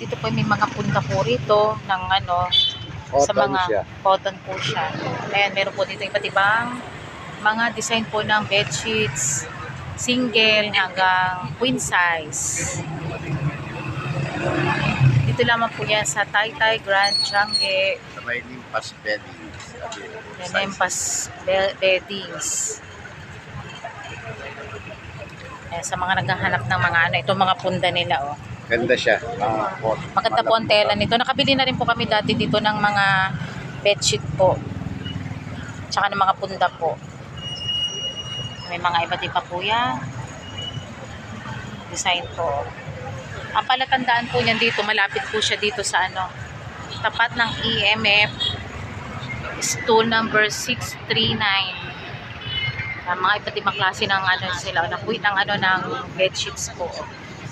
Dito po may mga punta po rito ng ano, sa Cotton mga siya. cotton po siya. Ayan, meron po dito iba't ibang mga design po ng bed sheets, single hanggang queen size. Dito lamang po yan sa Taytay Grand Changi, Sa may limpas bedding. yan Be- Beddings. Ayan, sa mga naghahanap ng mga ano, ito mga punda nila oh. Ganda siya. Pot. Maganda po ang tela nito. Nakabili na rin po kami dati dito ng mga bedsheet po. Tsaka ng mga punda po. May mga iba't iba po yan. Design po. Ang palatandaan po niyan dito, malapit po siya dito sa ano, tapat ng EMF stool number 639. Ang mga iba't ibang klase ng ano sila, ng, ng ano ng bedsheets po.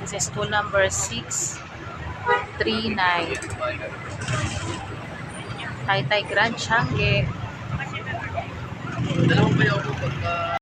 This is tool number 639. Taytay Grand Changi.